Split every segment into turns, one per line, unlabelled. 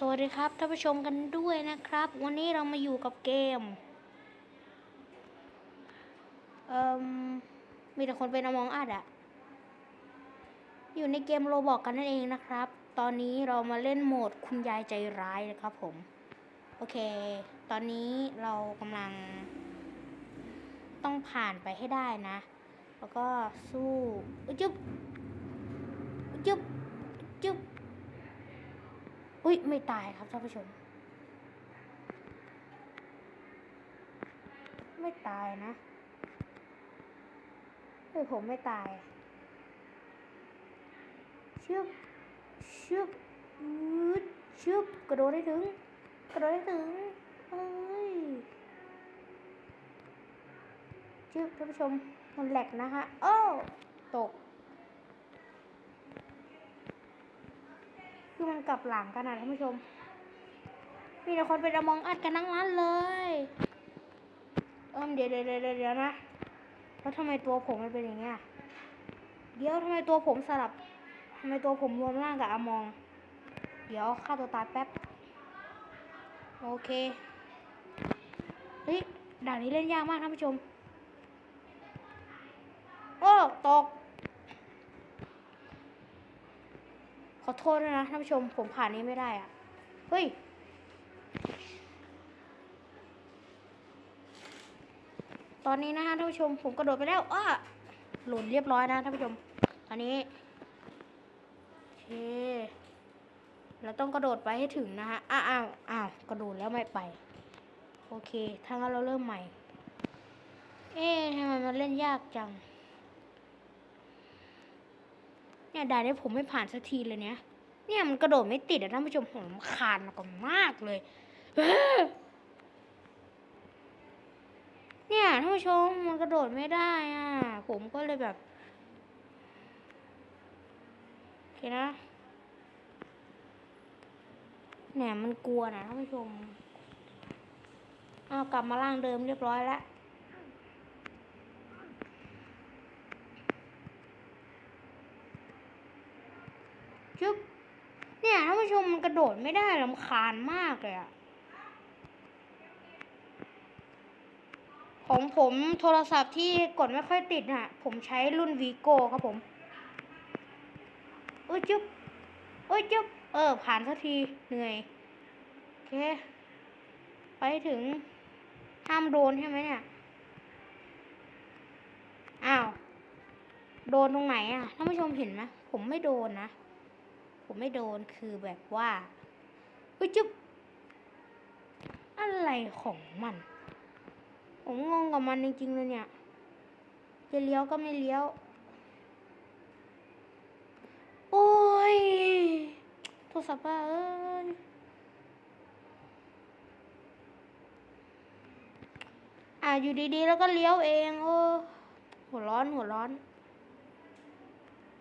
สวัสดีครับท่านผู้ชมกันด้วยนะครับ วันนี้เรามาอยู่กับเกมเอ่มมีแต่คนเป็นอมองอัดอะอยู่ในเกมโรบอกกันนั่นเองนะครับ ตอนนี้เรามาเล่นโหมดคุณยายใจร้ายนะครับผม โอเค ตอนนี้เรากำลัง ต้องผ่านไปให้ได้นะ แล้วก็สู้ยจุ๊บยจุ๊บจุ๊บ อุ้ยไม่ตายครับท่านผู้ชม ไม่ตายนะเฮ้ยผมไม่ตายชึบชึบอืดชึบกระโดดได้ถึง กระโดดได้ถึงเอ้ยชึบท่านผู้ชมมันแหลกนะฮะโอ้ตก มันกลับหลังกันนะท่านผู้ชม มีแต่คนเป็นอมองอัดกันทั้งนั้นเลยเอิมเดี๋ยวเดี๋ยวเดี๋ยวเดี๋ยวนะ แล้วทำไมตัวผมมันเป็นอย่างเงี้ย เดี๋ยวทำไมตัวผมสลับทำไมตัวผมรวมร่างกับอมอง เดี๋ยวฆ่าตัวตายแป๊บ โอเค เฮ้ยด่านนี้เล่นยากมากท่านผู้ชม โอ้ ตก ขอ โทษด้วยนะท่านผู้ชมผมผ่านนี้ไม่ได้อะเฮ้ยตอนนี้นะฮะท่านผู้ชมผมกระโดดไปแล้วอ้าหล่นเรียบร้อยนะท่านผู้ชมตอนนี้โอเคเราต้องกระโดดไปให้ถึงนะฮะอ้าวอ้าวอ้าวกระโดดแล้วไม่ไป โอเคถ้างั้นเราเริ่มใหม่ เอ๊ะทำไมมันเล่นยากจัง เนี่ยด่านนี้ผมไม่ผ่านสักทีเลยเนี่ย เนี่ยมันกระโดดไม่ติดอะท่านผู้ชมผมคาญมันก็มากเลย เนี่ยท่านผู้ชมมันกระโดดไม่ได้อะ ผมก็เลยแบบโอเคนะเนี่ยมันกลัวนะท่านผู้ชมเอากลับมาร่างเดิมเรียบร้อยแล้ว จุ๊บเนี่ยท่านผู้ชมมันก ระโดดไม่ได้ลำคาญมากเลยอะของผมโทรศัพท์ที่กดไม่ค่อยติดน่ะผมใช้รุ่นวีโก้ครับผมเอ้ยจุ๊บเอ้ยจุ๊บเออ ผ่านสักที เหนื่อย โอเค ไปถึง ห้ามโดนใช่ไหมเนี่ย อ้าว โดนตรงไหนอะท่านผู้ชมเห็นไหมผมไม่โดนนะ ผมไม่โดนคือแบบว่าอุ้ยจุ๊บอะไรของมัน ผมงงกับมันจริงๆเลยเนี่ย จะเลี้ยวก็ไม่เลี้ยว โอ้ย โทรศัพท์บ้าเอ้ยอะอยู่ดีๆ แล้วก็เลี้ยวเองโอ้หัวร้อนหัวร้อน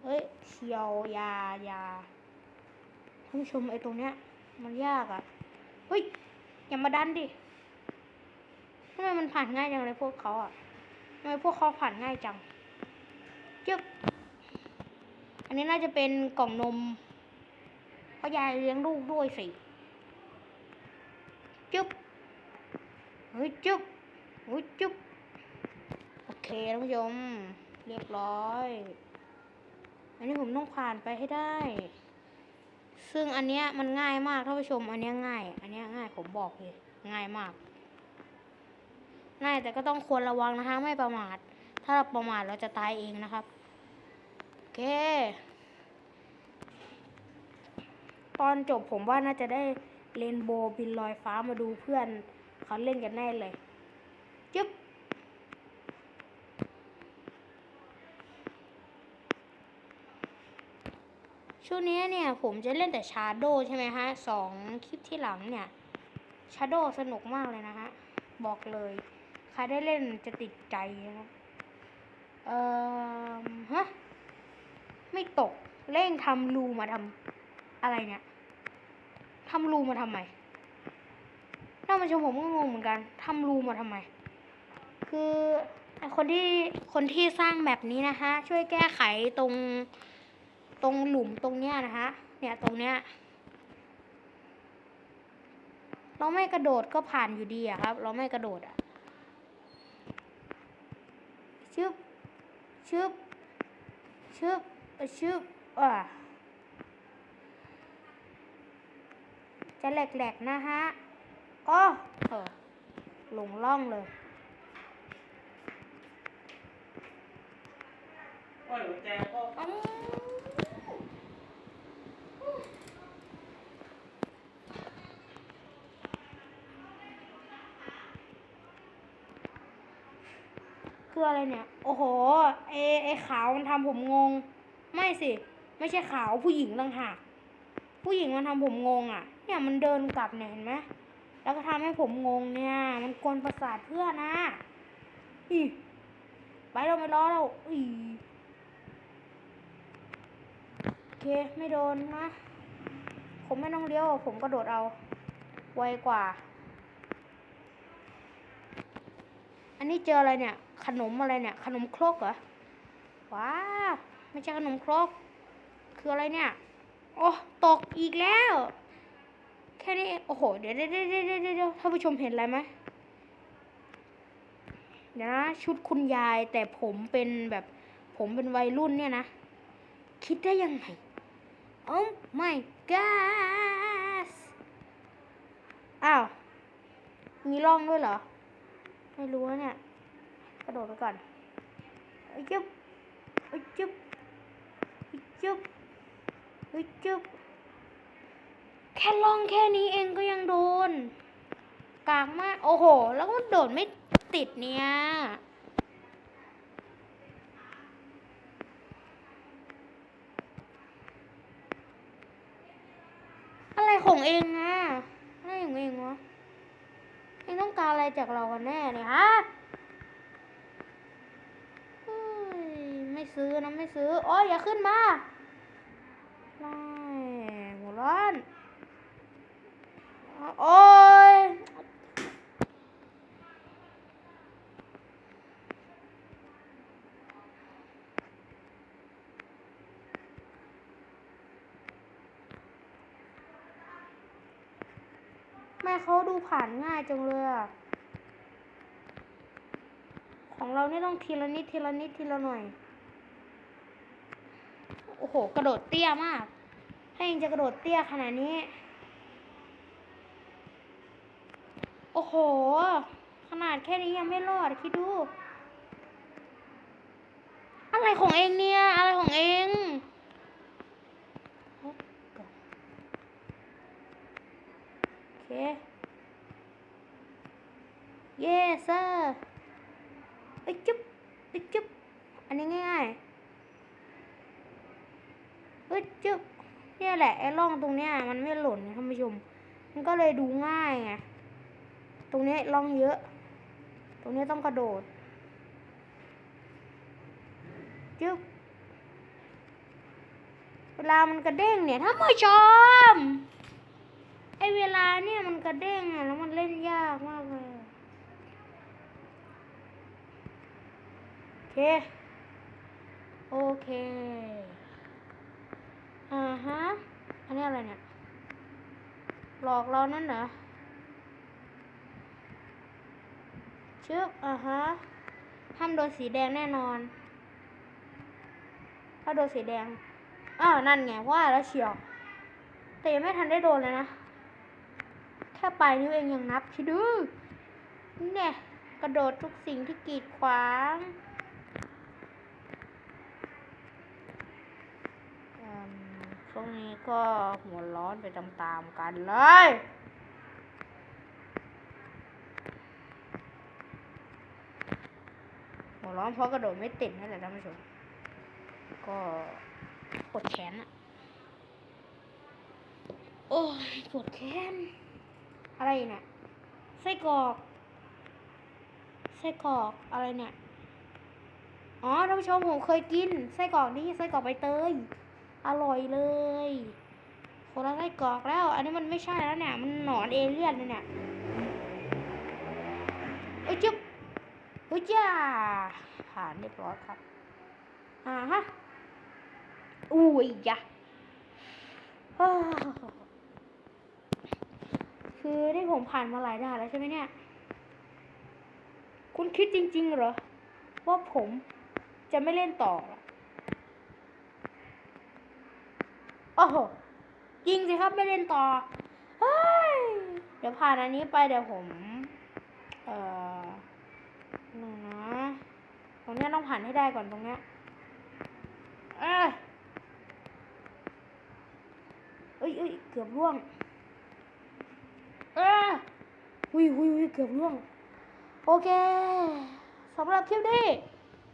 เฮ้ยเชียวยายา ท่านผู้ชมไอ้ตรงเนี้ย มันยากอะ่ะเฮ้ยอย่ามาดันดิทำไมมันผ่านง่ายจังเลยพวกเขาอะ่ะทำไมพวกเขาผ่านง่ายจังจึ๊บอันนี้น่าจะเป็นกล่องนมเพราะยายเลี้ยงลูกด้วยสิจึ๊บเฮ้ยจึ๊บเฮ้ยจึ๊บโอเคท่านผู้ชมเรียบร้อย อันนี้ผมต้องผ่านไปให้ได้ ซึ่งอันเนี้ยมันง่ายมากท่านผู้ชม อันเนี้ยง่าย อันเนี้ยง่ายผมบอกเลยง่ายมาก ง่ายแต่ก็ต้องควรระวังนะคะไม่ประมาท ถ้าเราประมาทเราจะตายเองนะครับโอเค ตอนจบผมว่าน่าจะได้เรนโบว์บินลอยฟ้ามาดูเพื่อนเขาเล่นกันแน่เลยจึ๊บ ช่วงนี้เนี่ยผมจะเล่นแต่ชาโดใช่ไหมฮะสองคลิปที่หลังเนี่ยชาโดสนุกมากเลยนะฮะ บอกเลย ใครได้เล่นจะติดใจนะครับเอ่อฮะ ไม่ตกเร่งทำรูมาทำอะไรเนี่ยทำรูมาทำไมถ้ามันชมผมก็งงเหมือนกันทำรูมาทำไม คือคนที่คนที่สร้างแบบนี้นะคะช่วยแก้ไขตรง ตรงหลุมตรงเนี้ยนะฮะ เนี่ยตรงเนี้ย เราไม่กระโดดก็ผ่านอยู่ดีอะครับ เราไม่กระโดดอะชึบชึบชึบเอ่อชึบอะจะแหลกๆนะฮะอ้อเออลงล่องเลย
โอ้ยหัวใจก็
คืออะไรเนี่ย โอ้โหไอไอขาวมันทำผมงง ไม่สิ ไม่ใช่ขาวผู้หญิงต่างหากผู้หญิงมันทำผมงงอะ เนี่ยมันเดินกลับเนี่ยเห็นไหมแล้วก็ทำให้ผมงงเนี่ย มันกวนประสาทเพื่อนนะอีไปเราไม่รอแล้วอีโอเคไม่โดนนะ ผมไม่ต้องเลี้ยว ผมกระโดดเอา ไวกว่า อันนี้เจออะไรเนี่ย ขนมอะไรเนี่ย ขนมครกเหรอ ว้า ไม่ใช่ขนมครก คืออะไรเนี่ย โอ้ตกอีกแล้ว แค่นี้ โอ้โหเดี๋ยวเดี๋ยวเดี๋ยวเดี๋ยวเดี๋ยวเดี๋ยวท่านผู้ชมเห็นอะไรไหมเดี๋ยวนะชุดคุณยายแต่ผมเป็นแบบผมเป็นวัยรุ่นเนี่ยนะ คิดได้ยังไง โอ้ my god อ้าว มีร่องด้วยเหรอ ไม่รู้เนี่ย กระโดดไปก่อนเอ้ยจุ๊บเอ้ยจุ๊บเอ้ยจุ๊บเอ้ยจุ๊บแค่ล่องแค่นี้เองก็ยังโดน กากมาก โอ้โห แล้วก็โดดไม่ติดเนี่ย อะไรของเองอะอะไรของเองวะเองต้อง การอะไรจากเรากันแน่เนี่ยฮะไม่ซื้อนะไม่ซื้อโอ้ยอย่าขึ้นมาไล่หัวร้อนโอ้ย เขาดูผ่านง่ายจังเลยอะของเรานี่ต้องทีละนิดทีละนิดทีละหน่อย โอ้โห กระโดดเตี้ยมาก ถ้าเองจะกระโดดเตี้ยขนาดนี้ โอ้โห ขนาดแค่นี้ยังไม่รอดคิดดู อะไรของเองเนี่ย อะไรของเองโอเค เยสเซอร์ไอจุ๊บไอจุ๊บอันนี้ง่ายๆเอ้ยจุ๊บเนี่ยแหละไอ้ร่องตรงเนี้ยมันไม่หล่นนะท่านผู้ชม มันก็เลยดูง่ายไง ตรงนี้ร่องเยอะ ตรงนี้ต้องกระโดดจึ๊บเวลามันกระเด้งเนี่ยท่านผู้ชม ไอเวลาเนี่ยมันกระเด้งอะแล้วมันเล่นยากมากเลย โอ เค โอเคอ่าฮะ อันนี้อะไรเนี่ย หลอกเรานั่นเหรอชึบอ่าฮะห้ามโดนสีแดงแน่นอน ถ้าโดนสีแดงอ้าวนั่นไงว่าแล้วเชียว แต่ยังไม่ทันได้โดนเลยนะ แค่ปลายนิ้วเองยังนับคิดดูเนี่ยกระโดดทุกสิ่งที่กีดขวางอืมช่ วงนี้ก็หัวร้อนไปตามๆกันเลย หัวร้อนเพราะกระโดดไม่ติดนั่นแหละท่านผู้ชม ก็ปวดแขนอะโอ้ยปวดแขน อะไรเนี่ยไส้กรอกไส้กรอกอะไรเนี่ย อ๋อท่านผู้ชมผมเคยกินไส้กรอกนี่ไส้กรอกใบเตย อร่อยเลยคนละไส้กรอกแล้ว อันนี้มันไม่ใช่แล้วเนี่ย มันหนอนเอเลี่ยนเลยเนี่ยเอ้ยจุ๊บเฮ้ยจ้าผ่านเรียบร้อยครับ อ่าฮะอุ้ยยะอ้าคือคือที่ผมผ่านมาหลายด่านแล้วใช่ไหมเนี่ย คุณคิดจริง ๆ เหรอ ว่าผมจะไม่เล่นต่อหรอ โอ้โหจริงสิครับไม่เล่นต่อเฮ้ยเดี๋ยวผ่านอันนี้ไปเดี๋ยวผม เอ่อหนึ่งนะตรงเนี้ยต้องผ่านให้ได้ก่อนตรงเนี้ยเอ้ยเอ้ยเอ้ยเกือบร่วง เอ้ยหุยหุยหุยเกือบร่วง โอเคสำหรับคลิปนี้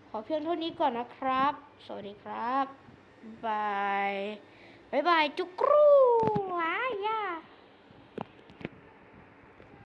ขอเพียงเท่านี้ก่อนนะครับ สวัสดีครับบาย บ๊ายบายจุกรู